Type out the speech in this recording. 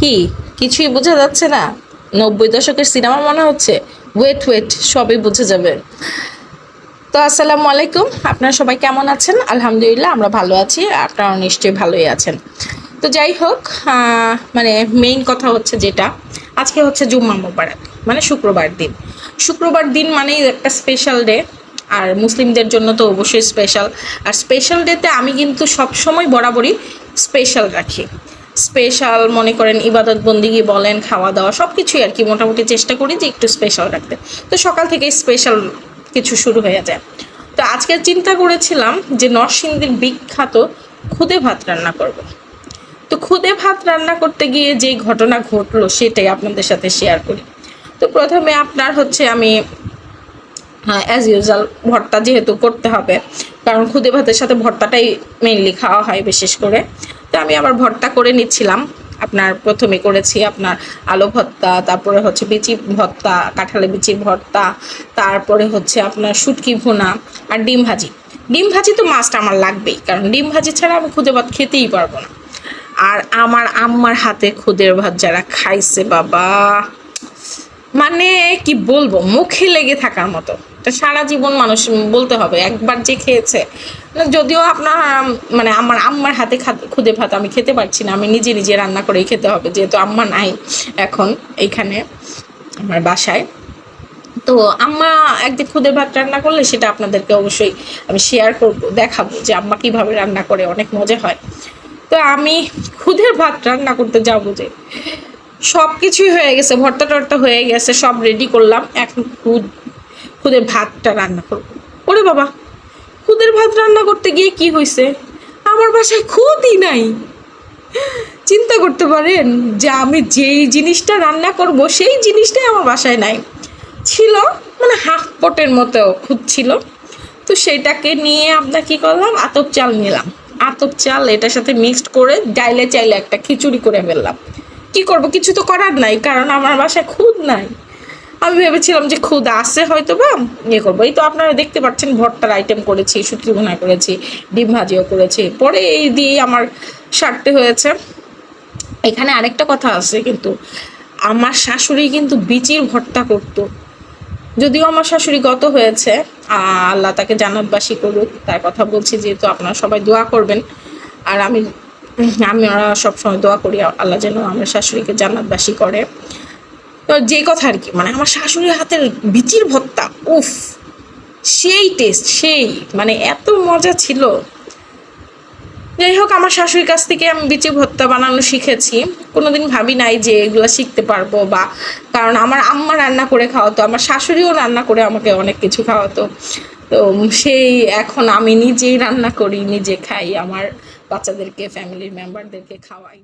কি? কিছুই বোঝা যাচ্ছে না। নব্বই দশকের সিনেমা মনে হচ্ছে। ওয়েট ওয়েট, সবই বুঝে যাবে। তো আসসালামু আলাইকুম। আপনারা সবাই কেমন আছেন? আলহামদুলিল্লাহ, আমরা ভালো আছি। আপনারা নিশ্চয়ই ভালোই আছেন। তো যাই হোক মানে মেইন কথা হচ্ছে যেটা। আজকে হচ্ছে জুম্মা মোবারক মানে শুক্রবার দিন। শুক্রবার দিন মানেই একটা স্পেশাল ডে আর মুসলিমদের জন্য তো অবশ্যই স্পেশাল আর স্পেশাল ডেতে আমি কিন্তু সবসময় বরাবরই স্পেশাল রাখি। স্পেশাল মনে করেন ইবাদত বন্দিগি বলেন খাওয়া দাওয়া সব কিছুই আর কি মোটামুটি চেষ্টা করি যে একটু স্পেশাল রাখতে। তো সকাল থেকে স্পেশাল কিছু শুরু হয়ে যায়। তো আজকে চিন্তা করেছিলাম যে নরসিংদীর বিখ্যাত খুদে ভাত রান্না করব। তো খুদে ভাত রান্না করতে গিয়ে যে ঘটনা ঘটলো সেটাই আপনাদের সাথে শেয়ার করি। তো প্রথমে আপনার হচ্ছে আমি অ্যাজ ইউজাল ভর্তা যেহেতু করতে হবে, কারণ খুদে ভাতের সাথে ভর্তাটাই মেইনলি খাওয়া হয় বিশেষ করে। আমি আবার ভর্তা করে নিচ্ছিলাম। আপনার প্রথমে করেছি আপনার আলু ভর্তা, তারপরে হচ্ছে বিচি ভর্তা কাঁঠালে বিচির ভর্তা, তারপরে হচ্ছে আপনার শুটকি ভুনা আর ডিম ভাজি। ডিম ভাজি তো মাস্ট আমার লাগবেই, কারণ ডিম ভাজি ছাড়া আমি খুদে ভাত খেতেই পারব না। আর আমার আম্মার হাতে খুদের ভাত যারা খাইছে, বাবা! মানে কি বলব, মুখে লেগে থাকার মতো। এটা সারা জীবন মানুষ বলতে হবে, একবার যে খেয়েছে। যদিও আপনার মানে আমার আম্মার হাতে খুদে ভাত আমি খেতে পারছি না, আমি নিজে নিজে রান্না করেই খেতে হবে, যেহেতু আম্মা নাই এখন এইখানে, আমার বাসায়। তো আম্মা একদিন খুদে ভাত রান্না করলে সেটা আপনাদেরকে অবশ্যই আমি শেয়ার করব, দেখাবো যে আম্মা কীভাবে রান্না করে, অনেক মজা হয়। তো আমি খুদের ভাত রান্না করতে যাব যে সব কিছুই হয়ে গেছে, ভর্তা টর্তা হয়ে গেছে, সব রেডি করলাম। এখন খুদের ভাতটা রান্না করব। ওরে বাবা, খুদের ভাত রান্না করতে গিয়ে কি হয়েছে আমার বাসায় খুদই নাই। চিন্তা করতে পারেন যে আমি যেই জিনিসটা রান্না করব, সেই জিনিসটাই আমার বাসায় নাই। ছিল মানে হাফ পটের মতো খুদ ছিল। তো সেটাকে নিয়ে আপনার কি করলাম? আতপ চাল নিলাম। আতপ চাল এটার সাথে মিক্সড করে ডাইলে চাইলে একটা খিচুড়ি করে ফেললাম। কি করব? কিছু তো করার নাই, কারণ আমার বাসায় খুদ নাই। আমি ভেবেছিলাম যে খুদ আসে হয়তো বা ইয়ে করব। এই তো আপনারা দেখতে পাচ্ছেন, ভর্তার আইটেম করেছি শুটকি ভুনা করেছি, ডিম ভাজিও করেছি। পরে এই দিয়ে আমার সারতে হয়েছে। এখানে আরেকটা কথা আছে কিন্তু, আমার শাশুড়ি কিন্তু বিচির ভর্তা করতো। যদিও আমার শাশুড়ি গত হয়েছে, আল্লাহ তাকে জান্নাতবাসী করুক, তার কথা বলছি যেহেতু আপনারা সবাই দোয়া করবেন। আর আমি আমি ওরা সবসময় দোয়া করি, আল্লাহ যেন আমার শাশুড়িকে জান্নাতবাসী করে। যে কথা আর কি মানে আমার শাশুড়ির হাতের বিচির ভত্তা, উফ, সেই টেস্ট সেই মানে এত মজা ছিল। যাই হোক, আমার শাশুড়ির কাছ থেকে আমি বিচি ভর্তা বানানো শিখেছি। কোনোদিন ভাবি নাই যে এগুলো শিখতে পারব বা, কারণ আমার আম্মা রান্না করে খাওয়াতো, আমার শাশুড়িও রান্না করে আমাকে অনেক কিছু খাওয়াতো। তো সেই এখন আমি নিজেই রান্না করি, নিজে খাই, আমার বাচ্চাদেরকে ফ্যামিলির মেম্বারদেরকে খাওয়াই।